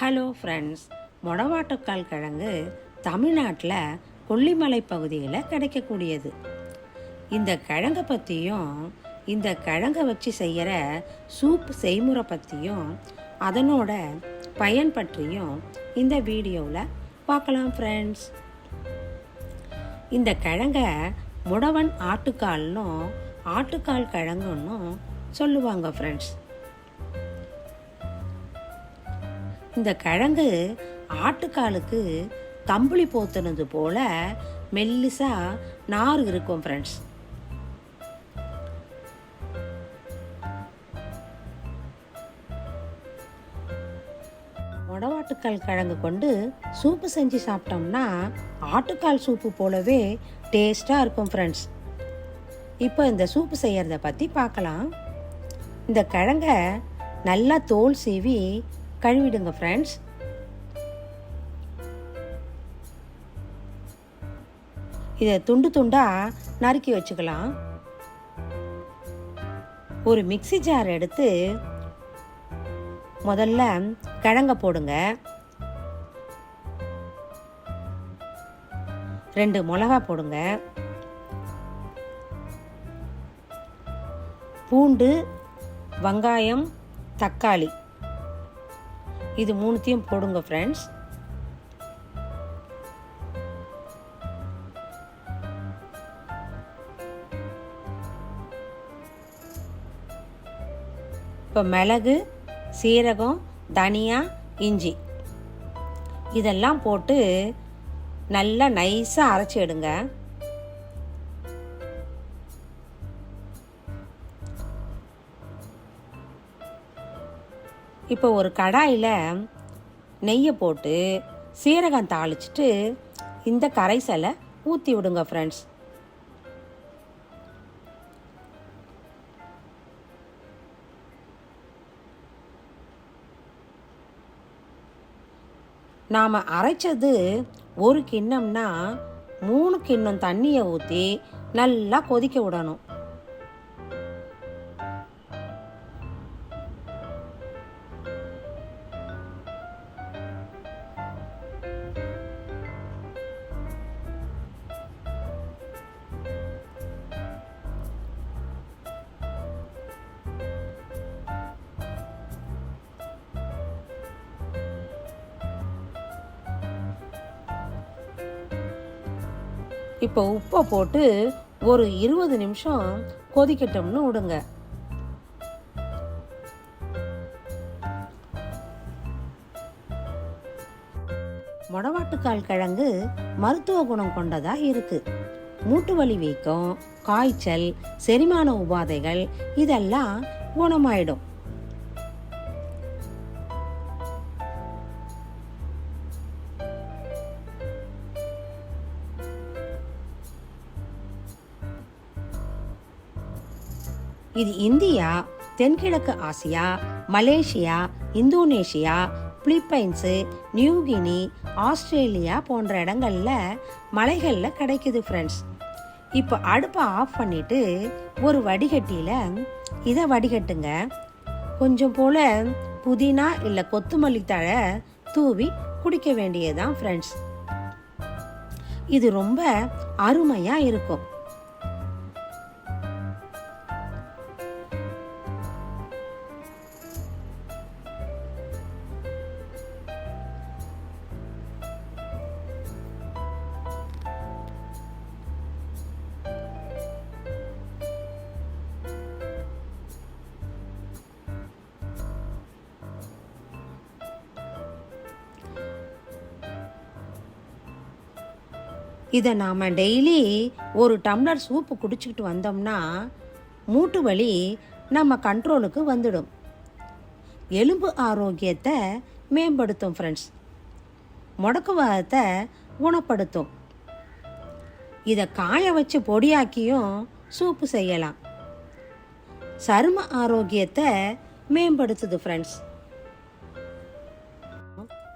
Hello friends மொடவாட்டுக்கால் கிழங்கு தமிழ்நாட்டில் கொல்லிமலை பகுதியில் கிடைக்கக்கூடியது. இந்த கிழங்கை பற்றியும் இந்த கிழங்கை வச்சு செய்கிற சூப் செய்முறை பற்றியும் அதனோட பயன் பற்றியும் இந்த வீடியோவில் பார்க்கலாம் ஃப்ரெண்ட்ஸ் இந்த கிழங்க முடவன் ஆட்டுக்கால்னும் ஆட்டுக்கால் கிழங்குன்னும் சொல்லுவாங்க ஃப்ரெண்ட்ஸ் இந்த கிழங்கு ஆட்டுக்காலுக்கு கம்பளி போத்துனது போல மெல்லிசா நார் இருக்கும் ஃப்ரெண்ட்ஸ் மொடவாட்டுக்கால் கிழங்கு கொண்டு சூப்பு செஞ்சு சாப்பிட்டோம்னா ஆட்டுக்கால் சூப்பு போலவே டேஸ்டாக இருக்கும் ஃப்ரெண்ட்ஸ் இப்போ இந்த சூப்பு செய்கிறத பற்றி பார்க்கலாம். இந்த கிழங்க நல்லா தோல் சீவி கழுவிடுங்க ஃப்ரெண்ட்ஸ் இதை துண்டு துண்டாக நறுக்கி வச்சுக்கலாம். ஒரு மிக்ஸி ஜார் எடுத்து முதல்ல கிழங்க போடுங்க. ரெண்டு மிளகா போடுங்க. பூண்டு வெங்காயம் தக்காளி. இது மூணுத்தையும் போடுங்க ஃப்ரெண்ட்ஸ் இப்போ மிளகு சீரகம் தனியா இஞ்சி. இதெல்லாம் போட்டு நல்லா நைஸாக அரைச்சி எடுங்க. இப்போ ஒரு கடாயில் நெய்யை போட்டு சீரகம் தாளிச்சிட்டு இந்த கரைசலை ஊற்றி விடுங்க ஃப்ரெண்ட்ஸ் நாம் அரைச்சது ஒரு கிண்ணம்னா மூணு கிண்ணம் தண்ணியை ஊற்றி நல்லா கொதிக்க விடணும். இப்போ உப்பை போட்டு ஒரு இருபது நிமிஷம் கொதிக்கட்டும்னு விடுங்க. மொடவாட்டுக்கால் கிழங்கு மருத்துவ குணம் கொண்டதாக இருக்கு. மூட்டு வலி வீக்கம் காய்ச்சல் செரிமான உபாதைகள் இதெல்லாம் குணமாயிடும். இது இந்தியா தென்கிழக்கு Asia Malaysia Indonesia Philippines New Guinea Australia போன்ற இடங்களில் மலைகளில் கிடைக்குது ஃப்ரெண்ட்ஸ் இப்போ அடுப்பை ஆஃப் பண்ணிவிட்டு ஒரு வடிகட்டியில் இதை வடிகட்டுங்க. கொஞ்சம் போல் புதினா இல்லை கொத்துமல்லி தழை தூவி குடிக்க வேண்டியதுதான் ஃப்ரெண்ட்ஸ் இது ரொம்ப அருமையாக இருக்கும். இதை நாம் டெய்லி ஒரு டம்ளர் சூப்பு குடிச்சிக்கிட்டு வந்தோம்னா மூட்டு வலி நம்ம கண்ட்ரோலுக்கு வந்துடும். எலும்பு ஆரோக்கியத்தை மேம்படுத்தும் ஃப்ரெண்ட்ஸ் முடக்குவாதத்தை குணப்படுத்தும். இதை காய வச்சு பொடியாக்கியும் சூப்பு செய்யலாம். சரும ஆரோக்கியத்தை மேம்படுத்துது ஃப்ரெண்ட்ஸ்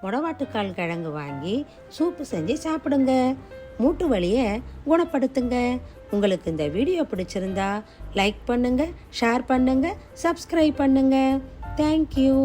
முடவாட்டுக்கால் கிழங்கு வாங்கி சூப்பு செஞ்சு சாப்பிடுங்க. மூட்டு வலியை குணப்படுத்துங்க. உங்களுக்கு இந்த வீடியோ பிடிச்சிருந்தா லைக் பண்ணுங்கள் ஷேர் பண்ணுங்கள் சப்ஸ்கிரைப் பண்ணுங்கள் தேங்க்யூ